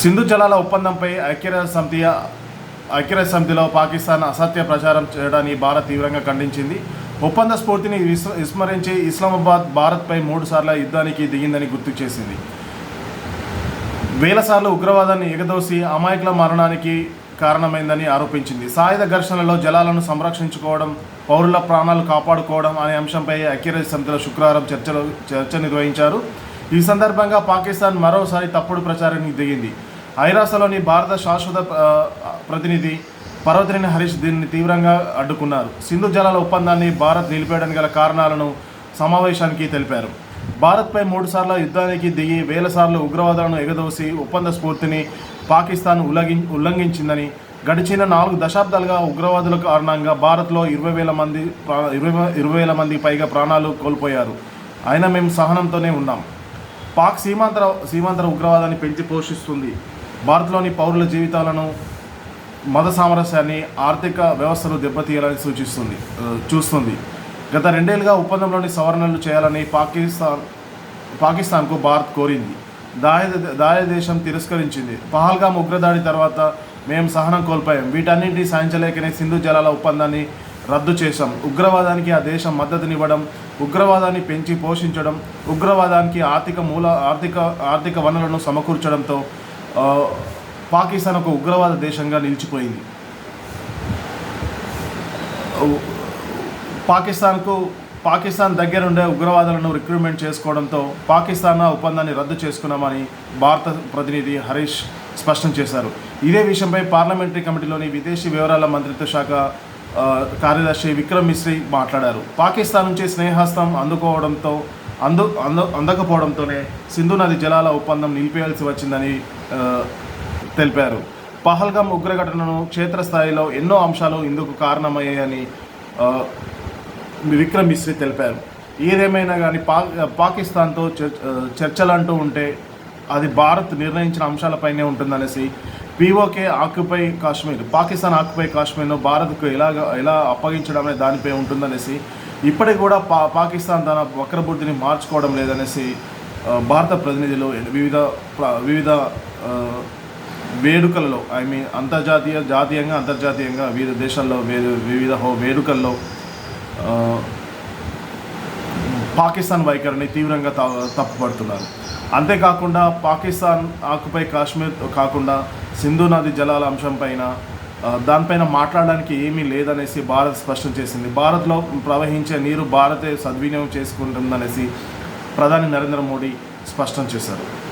సింధు జలాల ఒప్పందంపై ఐక్యరాజ్య సమితి ఐక్యరాజ్య సమితిలో పాకిస్తాన్ అసత్య ప్రచారం చేయడాన్ని భారత్ తీవ్రంగా ఖండించింది. ఒప్పంద స్ఫూర్తిని విస్ విస్మరించి ఇస్లామాబాద్ భారత్పై మూడుసార్ల యుద్ధానికి దిగిందని గుర్తు చేసింది. వేల సార్లు ఉగ్రవాదాన్ని ఎగదోసి అమాయకుల మరణానికి కారణమైందని ఆరోపించింది. సాయుధ ఘర్షణలో జలాలను సంరక్షించుకోవడం పౌరుల ప్రాణాలు కాపాడుకోవడం అనే అంశంపై ఐక్యరాజ్య సమితిలో శుక్రవారం చర్చలు చర్చ నిర్వహించారు. ఈ సందర్భంగా పాకిస్తాన్ మరోసారి తప్పుడు ప్రచారానికి దిగింది. ఐరాసలోని భారత శాశ్వత ప్రతినిధి పర్వతిని హరీష్ దీన్ని తీవ్రంగా అడ్డుకున్నారు. సింధు జలాల ఒప్పందాన్ని భారత్ నిలిపేయడానికి గల కారణాలను సమావేశానికి తెలిపారు. భారత్పై మూడుసార్లు యుద్ధానికి దిగి వేల సార్లు ఉగ్రవాదాలను ఎగదోసి ఒప్పంద స్ఫూర్తిని పాకిస్తాన్ ఉల్లంఘి ఉల్లంఘించిందని గడిచిన నాలుగు దశాబ్దాలుగా ఉగ్రవాదుల కారణంగా భారత్లో ఇరవై వేల మంది ప్రా- ఇరవై ఇరవై వేల మంది పైగా ప్రాణాలు కోల్పోయారు. అయినా మేము సహనంతోనే ఉన్నాం. పాక్ సీమాంతర సీమాంతర ఉగ్రవాదాన్ని పెంచి పోషిస్తుంది. భారత్లోని పౌరుల జీవితాలను మత సామరస్యాన్ని ఆర్థిక వ్యవస్థను దెబ్బతీయాలని సూచిస్తుంది చూస్తుంది. గత రెండేళ్ళుగా ఒప్పందంలోని సవరణలు చేయాలని పాకిస్తాన్ పాకిస్తాన్కు భారత్ కోరింది. దాయ దాయ దేశం తిరస్కరించింది. పహల్గామ్ ఉగ్రదాడి తర్వాత మేము సహనం కోల్పోయాం. వీటన్నింటినీ సాధించలేకనే సింధు జలాల ఒప్పందాన్ని రద్దు చేశాం. ఉగ్రవాదానికి ఆ దేశం మద్దతునివ్వడం ఉగ్రవాదాన్ని పెంచి పోషించడం ఉగ్రవాదానికి ఆర్థిక మూల ఆర్థిక ఆర్థిక వనరులను సమకూర్చడంతో పాకిస్తాన్ ఒక ఉగ్రవాద దేశంగా నిలిచిపోయింది. పాకిస్తాన్కు పాకిస్తాన్ దగ్గరుండే ఉగ్రవాదులను రిక్రూట్మెంట్ చేసుకోవడంతో పాకిస్తాన్ ఒప్పందాన్ని రద్దు చేసుకున్నామని భారత ప్రతినిధి హరీష్ స్పష్టం చేశారు. ఇదే విషయంపై పార్లమెంటరీ కమిటీలోని విదేశీ వివరాల మంత్రిత్వ శాఖ కార్యదర్శి విక్రమ్ మిశ్రీ మాట్లాడారు. పాకిస్తాన్ నుంచి స్నేహస్తం అందుకోవడంతో అందు అంద అందకపోవడంతోనే సింధు నది జలాల ఒప్పందం నిలిపేయాల్సి వచ్చిందని తెలిపారు. పహల్గామ్ ఉగ్రఘటనను క్షేత్రస్థాయిలో ఎన్నో అంశాలు ఇందుకు కారణమయ్యాయని విక్రమ్ మిశ్రీ తెలిపారు. ఏదేమైనా కానీ పా పాకిస్తాన్తో చర్- చర్చలు అంటూ ఉంటే అది భారత్ నిర్ణయించిన అంశాలపైనే ఉంటుందనేసి PoK occupied Kashmir Pakistan occupied కాశ్మీర్ను భారత్కు ఎలా ఎలా అప్పగించడం అనే దానిపై ఉంటుందనేసి ఇప్పటికి కూడా పా పాకిస్తాన్ తన వక్రబుద్ధిని మార్చుకోవడం లేదనేసి భారత ప్రతినిధులు వివిధ వివిధ వేడుకలలో ఐ మీన్ అంతర్జాతీయ జాతీయంగా అంతర్జాతీయంగా వివిధ దేశాల్లో వివిధ హో- వేడుకల్లో పాకిస్తాన్ వైఖరిని తీవ్రంగా తప్పుపడుతున్నారు. అంతేకాకుండా పాకిస్తాన్ ఆకుపై కాశ్మీర్ కాకుండా సింధు నది జలాల అంశంపైన దానిపైన మాట్లాడడానికి ఏమీ లేదనేసి భారత్ స్పష్టం చేసింది. భారత్లో ప్రవహించే నీరు భారతే సద్వినియోగం చేసుకుంటుందనేసి ప్రధాని నరేంద్ర మోడీ స్పష్టం చేశారు.